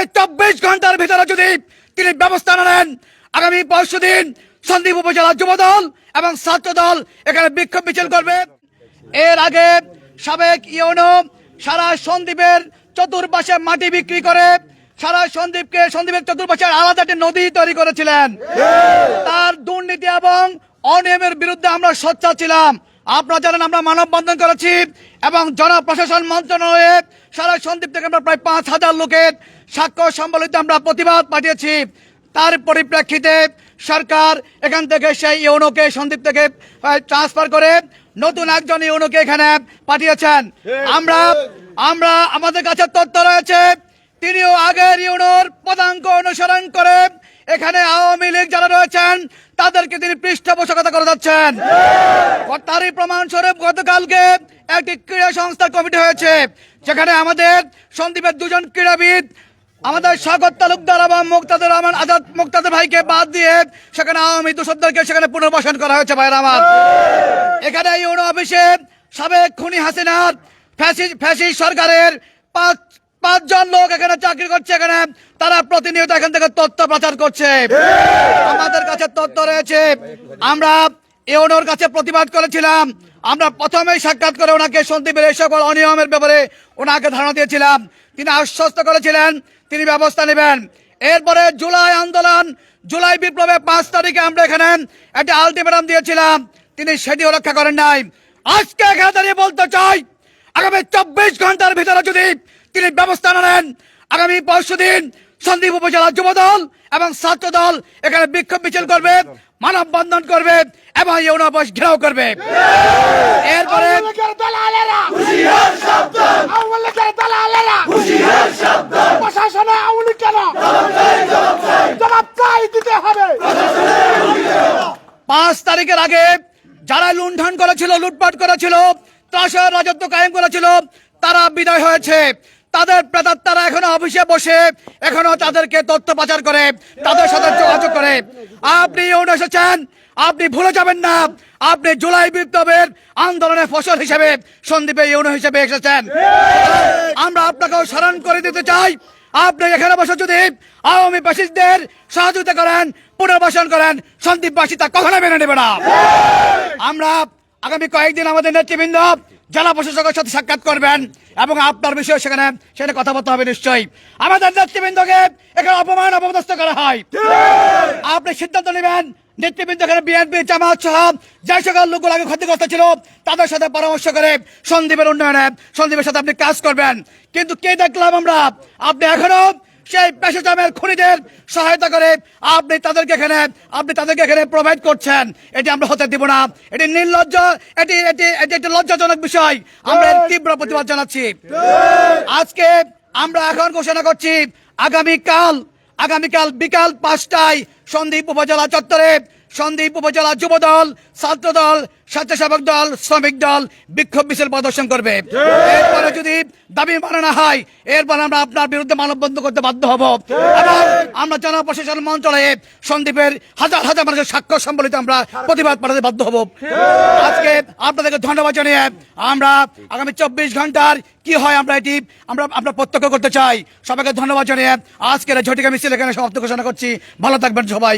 আগামী চব্বিশ ঘণ্টার ভিতরে যদি তিনি ব্যবস্থা না নেন আগামী পরশু দিন সন্দীপ উপজেলা যুব দল এবং ছাত্র দল এখানে বিক্ষোভ মিছিল করবে। এর আগে সাবেক ইউনো সারা সন্দীপের চতুর্পাশে মাটি বিক্রি করে সারা সন্দীপকে সন্দীপের চতুর্পাশে আলাদা একটি নদী তৈরি করেছিলেন। তার দুর্নীতি এবং অনিয়মের বিরুদ্ধে আমরা সোচ্চার ছিলাম। আপনারা জানেন আমরা মানববন্ধন করেছি এবং জনপ্রশাসন মন্ত্রণালয়ে সারা সন্দীপ থেকে আমরা প্রায় পাঁচ হাজার লোকের স্বাক্ষর সম্বলিত আমরা প্রতিবাদ পাঠিয়েছি। তার পরিপ্রেক্ষিতে সরকার এখান থেকে সেই ইউনোকে সন্দীপ থেকে ট্রান্সফার করে নতুন একজন ইউনোকে এখানে পাঠিয়েছেন। আমরা আমরা আমাদের কাছে তথ্য রয়েছে তিনিও আগের ইউনোর পদাঙ্ক অনুসরণ করে এখানে আওয়ামী লীগ যারা রয়েছেন, তাদেরকে তিনি পৃষ্ঠপোষকতা করে যাচ্ছেন। তারই প্রমাণস্বরূপ, গতকালকে একটি ক্রীড়া সংস্থার কমিটি হয়েছে, যেখানে আমাদের সন্দীপের দুজন ক্রীড়াবিদ, আমাদের স্বাগত তালুকদার এবং মুক্তাদের রহমান, আজাদ মুক্তাদের ভাইকে বাদ দিয়ে সেখানে আওয়ামী দূষকদেরকে সেখানে পুনর্বাসন করা হয়েছে, ভাইয়ের আমার। এখানে ইউনো অফিসে সাবেক খুনি হাসিনার, ফ্যাসি- ফ্যাসিস্ট সরকারের পাঁচ পাঁচজন লোক এখানে চাকরি করছে এখানে। তারা প্রতিনিয়ত এখান থেকে তথ্য প্রচার করছে। আমাদের কাছে তথ্য রয়েছে। আমরা ইউনোর কাছে প্রতিবাদ করেছিলাম। আমরা প্রথমেই সাক্ষাৎ করে ওনাকে সন্দীপের এই সকল অনিয়মের ব্যাপারে ওনাকে ধারণা দিয়েছিলাম। তিনি আশ্বস্ত করেছিলেন, তিনি ব্যবস্থা নেবেন। এরপরে জুলাই আন্দোলন, জুলাই বিপ্লবে পাঁচ তারিখে আমরা এখানে একটা আলটিমেটাম দিয়েছিলাম। তিনি সেটিও রক্ষা করেন নাই। আজকে এখানে দাঁড়িয়ে বলতে চাই আগামী চব্বিশ ঘণ্টার ভিতরে যদি তিনি ব্যবস্থা না নেন আগামী পরশু দিন সন্দীপ উপজেলা যুব দল এবং ছাত্র দল এখানে বিক্ষোভ মিছিল করবে মানববন্ধন করবে এবং ইউনাবাস ঘেরাও করবে। এরপরে প্রশাসনে আওয়ামী লীগ কেন? জবাব চাই দিতে হবে! পাঁচ তারিখের আগে যারা লুণ্ঠন করেছিল লুটপাট করেছিল ত্রাসের রাজত্ব কায়েম করেছিল, তারা বিদায় হয়েছে। তাদের প্রেতাত্মারা এখনও অফিসে বসে, এখনও তাদেরকে তথ্য পাচার করে, তাদের সাথে যোগাযোগ করে। আপনি এসেছেন, আপনি ভুলে যাবেন না, আপনি জুলাই বিপ্লবের আন্দোলনের ফসল হিসেবে, সন্দীপে ইউনো হিসেবে এসেছেন। আমরা আপনাকেও স্মরণ করে দিতে চাই, আপনি এখানে বসে যদি আওয়ামী ফ্যাসিস্টদের সহযোগিতা করেন, পুনর্বাসন করেন, সন্দীপবাসী তা কখনো মেনে নেবে না। আমরা আগামী কয়েকদিন আমাদের নেতৃবৃন্দ, জেলা প্রশাসকের সাথে সাক্ষাৎ করবেন এবং আপনার বিষয়ে সেখানে সেখানে কথাবার্তা হবে নিশ্চয়ই। আমাদের নেতৃবৃন্দকে এখানে অপমান অপদস্থ করা হয়। আপনি সিদ্ধান্ত নেবেন, নেতৃবৃন্দ এখানে বিএনপি, জামাত সহ যে সকল লোকগুলো আগে ক্ষতিগ্রস্ত ছিল, তাদের সাথে পরামর্শ করে সন্দীপের উন্নয়নে, সন্দীপের সাথে আপনি কাজ করবেন। কিন্তু কে দেখলাম আমরা? আপনি এখনও সেই পেশাজামের খুনিদের সহায়তা করে আপনি তাদেরকে এখানে, আপনি তাদেরকে এখানে প্রোভাইড করছেন। এটি আমরা হতে দিব না। এটি নির্লজ্জ, এটি এটি এটি একটি লজ্জাজনক বিষয়। আমরা তীব্র প্রতিবাদ জানাচ্ছি। আজকে আমরা এখন ঘোষণা করছি, আগামীকাল আগামীকাল বিকাল পাঁচটায় সন্দীপ উপজেলা চত্বরে সন্দীপ উপজেলা যুব দল ছাত্র দল স্বেচ্ছাসেবক দল শ্রমিক দল বিক্ষোভ মিছিল প্রদর্শন করবে। এরপরে যদি দাবি মানে না হয় এরপর আমরা আপনার বিরুদ্ধে মানববন্ধ করতে বাধ্য হব। এবং আমরা জনপ্রশাসন মন্ত্রণালয়ে সন্দীপের হাজার হাজার মানুষের স্বাক্ষর সম্বলিত আমরা প্রতিবাদ পাঠাতে বাধ্য হব। আজকে আপনাদেরকে ধন্যবাদ জানিয়ে আমরা আগামী চব্বিশ ঘণ্টার কি হয় আমরা এটি আমরা আমরা প্রত্যক্ষ করতে চাই। সবাইকে ধন্যবাদ জানিয়ে আজকের ঝটিকা মিছিল এখানে সমাপ্ত ঘোষণা করছি। ভালো থাকবেন সবাই।